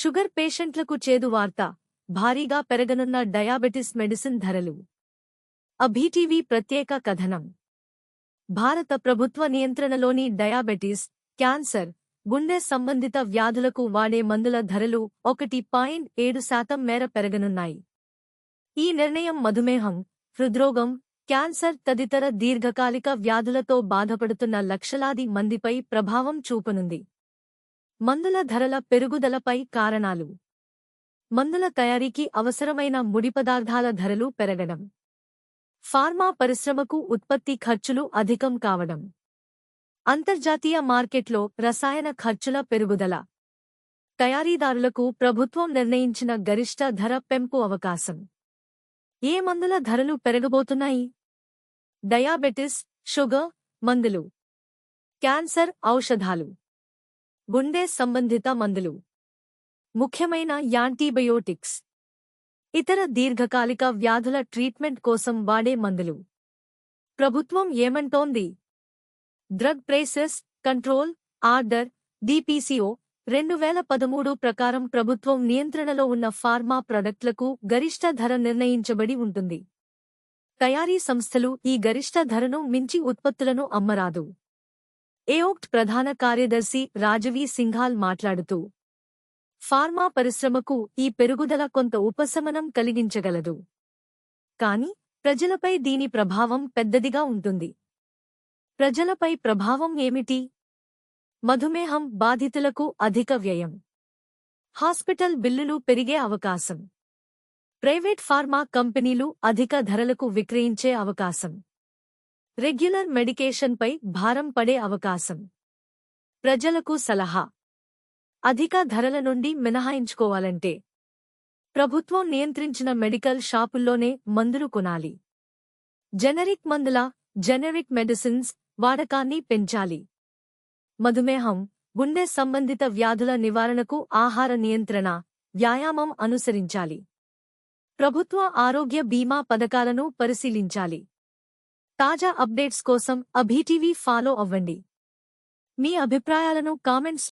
Sugar పేషెంట్లకు చేదు వార్త. భారీగా పెరగనున్న డయాబెటిస్ మెడిసిన్ ధరలు. అభిటీవీ ప్రత్యేక కథనం. భారత ప్రభుత్వ నియంత్రణలోని డయాబెటిస్ క్యాన్సర్ గుండె సంబంధిత వ్యాధులకు వాడే మందుల ధరలు ఒకటి పాయింట్ ఏడు శాతం మేర పెరగనున్నాయి. ఈ నిర్ణయం మధుమేహం హృద్రోగం క్యాన్సర్ తదితర దీర్ఘకాలిక వ్యాధులతో బాధపడుతున్న లక్షలాది మందిపై ప్రభావం చూపనుంది. మందుల ధరల పెరుగుదలపై కారణాలు. మందుల తయారీకి అవసరమైన ముడి పదార్థాల ధరలు పెరగడం. ఫార్మా పరిశ్రమకు ఉత్పత్తి ఖర్చులు అధికం కావడం. అంతర్జాతీయ మార్కెట్లో రసాయన ఖర్చుల పెరుగుదల. తయారీదారులకు ప్రభుత్వం నిర్ణయించిన గరిష్ట ధర పెంపు అవకాశం. ఏ మందుల ధరలు పెరగబోతున్నాయి? డయాబెటిస్ షుగర్ మందులు. క్యాన్సర్ ఔషధాలు. గుండె సంబంధిత మందులు. ముఖ్యమైన యాంటీబయోటిక్స్. ఇతర దీర్ఘకాలిక వ్యాధుల ట్రీట్మెంట్ కోసం వాడే మందులు. ప్రభుత్వం ఏమంటోంది? Drug prices control order DPCO రెండు వేల పదమూడు ప్రకారం ప్రభుత్వం నియంత్రణలో ఉన్న ఫార్మా ప్రొడక్ట్లకు గరిష్ట ధర నిర్ణయించబడి ఉంటుంది. తయారీ సంస్థలు ఈ గరిష్ట ధరను మించి ఉత్పత్తులను అమ్మరాదు. ఏఓక్ట్ ప్రధాన కార్యదర్శి రాజవీ సింఘాల్ మాట్లాడుతూ ఫార్మా పరిశ్రమకు ఈ పెరుగుదల కొంత ఉపశమనం కలిగించగలదు. కాని ప్రజలపై దీని ప్రభావం పెద్దదిగా ఉంటుంది. ప్రజలపై ప్రభావం ఏమిటి? మధుమేహం బాధితులకు అధిక వ్యయం. హాస్పిటల్ బిల్లులు పెరిగే అవకాశం. ప్రైవేట్ ఫార్మా కంపెనీలు అధిక ధరలకు విక్రయించే అవకాశం. రెగ్యులర్ మెడికేషన్పై భారం పడే అవకాశం. ప్రజలకు సలహా. అధిక ధరల నుండి మినహాయించుకోవాలంటే. ప్రభుత్వం నియంత్రించిన మెడికల్ షాపుల్లోనే మందులు కొనాలి. జెనరిక్ మందుల జెనరిక్ మెడిసిన్స్ వాడకాన్ని పెంచాలి. మధుమేహం గుండె సంబంధిత వ్యాధుల నివారణకు ఆహార నియంత్రణ వ్యాయామం అనుసరించాలి. ప్రభుత్వ ఆరోగ్య బీమా పథకాలను పరిశీలించాలి. తాజా అప్డేట్స్ కోసం అభీటీవీ ఫాలో అవ్వండి. మీ అభిప్రాయాలను కామెంట్స్